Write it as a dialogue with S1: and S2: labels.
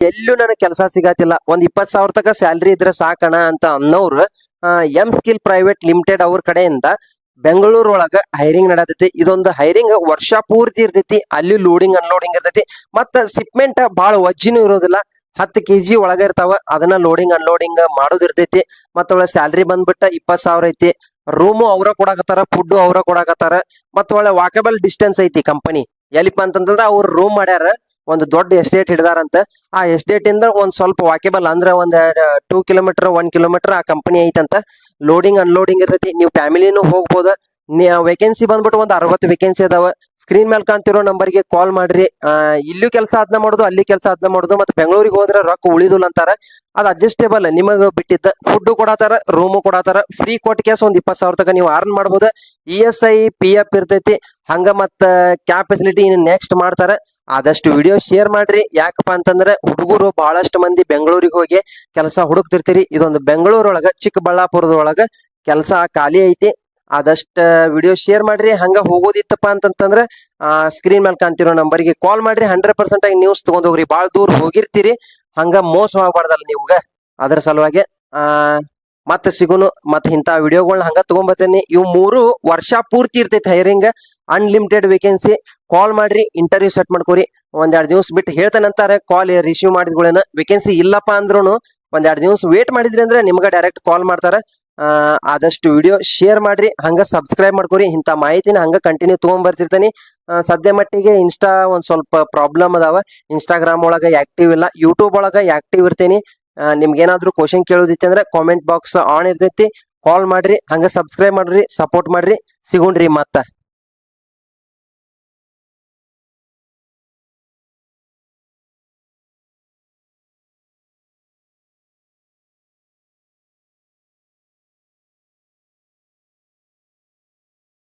S1: ಎಲ್ಲೂ ನನಗೆ ಕೆಲಸ ಸಿಗತ್ತಿಲ್ಲ ಒಂದ್ ಇಪ್ಪತ್ ಸಾವಿರ ತಕ ಸ್ಯಾಲ್ರಿ ಇದ್ರೆ ಸಾಕಣ ಅಂತ ಅನ್ನೋರು ಎಂ ಸ್ಕಿಲ್ ಪ್ರೈವೇಟ್ ಲಿಮಿಟೆಡ್ ಅವ್ರ ಕಡೆಯಿಂದ ಬೆಂಗಳೂರು ಒಳಗ ಹೈರಿಂಗ್ ನಡತೈತಿ. ಇದೊಂದು ಹೈರಿಂಗ್ ವರ್ಷ ಪೂರ್ತಿ ಇರ್ತೈತಿ. ಅಲ್ಲಿ ಲೋಡಿಂಗ್ ಅನ್ಲೋಡಿಂಗ್ ಇರ್ತೈತಿ. ಮತ್ತ ಸಿಪ್ಮೆಂಟ್ ಬಹಳ ವಜ್ಜಿನೂ ಇರೋದಿಲ್ಲ. ಹತ್ತು ಕೆಜಿ ಒಳಗ ಇರ್ತಾವ. ಅದನ್ನ ಲೋಡಿಂಗ್ ಅನ್ಲೋಡಿಂಗ್ ಮಾಡೋದ್ ಇರ್ತೈತಿ. ಮತ್ತ ಒಳ್ಳೆ ಸ್ಯಾಲ್ರಿ ಬಂದ್ಬಿಟ್ಟ ಇಪ್ಪತ್ ಸಾವಿರ ಐತಿ. ರೂಮು ಅವ್ರ ಕೊಡಾಕತ್ತಾರ ಫುಡ್ ಅವ್ರ ಕೊಡಾಕತ್ತಾರ. ಮತ್ತ ಒಳ್ಳೆ ವಾಕಬಲ್ ಡಿಸ್ಟೆನ್ಸ್ ಐತಿ ಕಂಪನಿ ಎಲ್ಲಿಪ್ಪ ಅಂತಂದ್ರ ಅವ್ರ ರೂಮ್ ಮಾಡ್ಯಾರ. ಒಂದು ದೊಡ್ಡ ಎಸ್ಟೇಟ್ ಹಿಡಿದಾರಂತ. ಆ ಎಸ್ಟೇಟ್ ಇಂದ ಒಂದ್ ಸ್ವಲ್ಪ ವಾಕೇಬಲ್ ಅಂದ್ರ ಒಂದ್ ಟೂ ಕಿಲೋಮೀಟರ್ ಒನ್ ಕಿಲೋಮೀಟರ್ ಆ ಕಂಪನಿ ಐತಂತ. ಲೋಡಿಂಗ್ ಅನ್ಲೋಡಿಂಗ್ ಇರ್ತೈತಿ. ನೀವು ಫ್ಯಾಮಿಲಿನೂ ಹೋಗ್ಬೋದು. ವೇಕೆನ್ಸಿ ಬಂದ್ಬಿಟ್ಟು ಒಂದ್ ಅರವತ್ತು ವೇಕೆನ್ಸಿ ಅದಾವ. ಸ್ಕ್ರೀನ್ ಮೇಲೆ ಕಾಣ್ತಿರೋ ನಂಬರ್ಗೆ ಕಾಲ್ ಮಾಡ್ರಿ. ಇಲ್ಲೂ ಕೆಲಸ ಅದನ್ನ ಮಾಡೋದು, ಅಲ್ಲಿ ಕೆಲಸ ಅದನ್ನ ಮಾಡೋದು, ಮತ್ತೆ ಬೆಂಗಳೂರಿಗೆ ಹೋದ್ರೆ ರೊಕ್ಕ ಉಳಿದುಲ್ ಅಂತಾರ. ಅದ್ ಅಡ್ಜಸ್ಟೇಬಲ್ ನಿಮಗೆ ಬಿಟ್ಟಿದ್ದ. ಫುಡ್ ಕೊಡತಾರ ರೂಮು ಕೊಡತಾರ. ಫ್ರೀ ಕೊಟ್ಟ ಕೇಸ್ ಒಂದ್ ಇಪ್ಪತ್ ಸಾವಿರ ತನಕ ನೀವು ಅರ್ನ್ ಮಾಡಬಹುದು E S I P F ಇರ್ತೈತಿ. ಹಂಗ ಮತ್ತ ಕ್ಯಾಪ್ ಫೆಸಿಲಿಟಿ ನೆಕ್ಸ್ಟ್ ಮಾಡ್ತಾರ. ಆದಷ್ಟು ವಿಡಿಯೋ ಶೇರ್ ಮಾಡ್ರಿ. ಯಾಕಪ್ಪ ಅಂತಂದ್ರೆ ಹುಡುಗರು ಬಹಳಷ್ಟು ಮಂದಿ ಬೆಂಗಳೂರಿಗೆ ಹೋಗಿ ಕೆಲಸ ಹುಡುಕ್ತಿರ್ತೀರಿ. ಇದೊಂದು ಬೆಂಗಳೂರೊಳಗ, ಚಿಕ್ಕಬಳ್ಳಾಪುರದೊಳಗ ಕೆಲಸ ಖಾಲಿ ಐತಿ. ಆದಷ್ಟು ವಿಡಿಯೋ ಶೇರ್ ಮಾಡ್ರಿ. ಹಂಗ ಹೋಗೋದಿತ್ತಪ್ಪ ಅಂತಂತಂದ್ರ ಸ್ಕ್ರೀನ್ ಮೇಲೆ ಕಾಣ್ತಿರೋ ನಂಬರ್ಗೆ ಕಾಲ್ ಮಾಡ್ರಿ. ಹಂಡ್ರೆಡ್ ಪರ್ಸೆಂಟ್ ಆಗಿ ನ್ಯೂಸ್ ತಗೊಂಡ್ ಹೋಗ್ರಿ. ಬಾಳ ದೂರ ಹೋಗಿರ್ತೀರಿ. ಹಂಗ ಮೋಸ ಆಗ್ಬಾರ್ದಲ್ಲ ನೀವ್ಗ. ಅದ್ರ ಸಲುವಾಗಿ, ಆ ಮತ್ತೆ ಸಿಗುನು ಮತ್ ಇಂತ ವಿಡಿಯೋಗಳನ್ನ ಹಂಗ ತಗೊಂಬತ್ತೇನಿ. ಇವ್ ಮೂರು ವರ್ಷ ಪೂರ್ತಿ ಇರ್ತೈತಿ ಹೈರಿಂಗ್ ಅನ್ಲಿಮಿಟೆಡ್ ವೇಕೆನ್ಸಿ ಕಾಲ್ ಮಾಡ್ರಿ ಇಂಟರ್ವ್ಯೂ ಸೆಟ್ ಮಾಡ್ಕೋರಿ. ಒಂದೆರಡು ದಿವ್ಸ ಬಿಟ್ಟು ಹೇಳ್ತಾನಂತಾರೆ ಕಾಲ್ ರಿಸೀವ್ ಮಾಡಿದ್ಗಳೇನ ವೇಕೆನ್ಸಿ ಇಲ್ಲಪ್ಪ ಅಂದ್ರೂ ಒಂದ್ ಎರಡ್ ದಿವ್ಸ ವೇಟ್ ಮಾಡಿದ್ರಿ ಅಂದ್ರೆ ನಿಮ್ಗೆ ಡೈರೆಕ್ಟ್ ಕಾಲ್ ಮಾಡ್ತಾರೆ. ಆದಷ್ಟು ವಿಡಿಯೋ ಶೇರ್ ಮಾಡ್ರಿ, ಹಂಗ ಸಬ್ಸ್ಕ್ರೈಬ್ ಮಾಡ್ಕೊರಿ. ಇಂತ ಮಾಹಿತಿನ ಹಂಗ ಕಂಟಿನ್ಯೂ ತಗೊಂಡ್ ಬರ್ತಿರ್ತೀನಿ ಸದ್ಯ ಮಟ್ಟಿಗೆ ಇನ್ಸ್ಟಾ ಒಂದ್ ಸ್ವಲ್ಪ ಪ್ರಾಬ್ಲಮ್ ಅದಾವ. ಇನ್ಸ್ಟಾಗ್ರಾಮ್ ಒಳಗ ಆಕ್ಟಿವ್ ಇಲ್ಲ ಯೂಟ್ಯೂಬ್ ಒಳಗ ಆಕ್ಟಿವ್ ಇರ್ತೀನಿ. ನಿಮ್ಗೆ ಏನಾದ್ರು ಕ್ವಶನ್ ಕೇಳೋದಿತ್ತು ಅಂದ್ರೆ ಕಾಮೆಂಟ್ ಬಾಕ್ಸ್ ಆನ್ ಇರ್ತೈತಿ. ಕಾಲ್ ಮಾಡ್ರಿ, ಹಂಗ ಸಬ್ಸ್ಕ್ರೈಬ್ ಮಾಡ್ರಿ ಸಪೋರ್ಟ್ ಮಾಡ್ರಿ. ಸಿಗೋಣ್ರಿ ಮತ್ತ.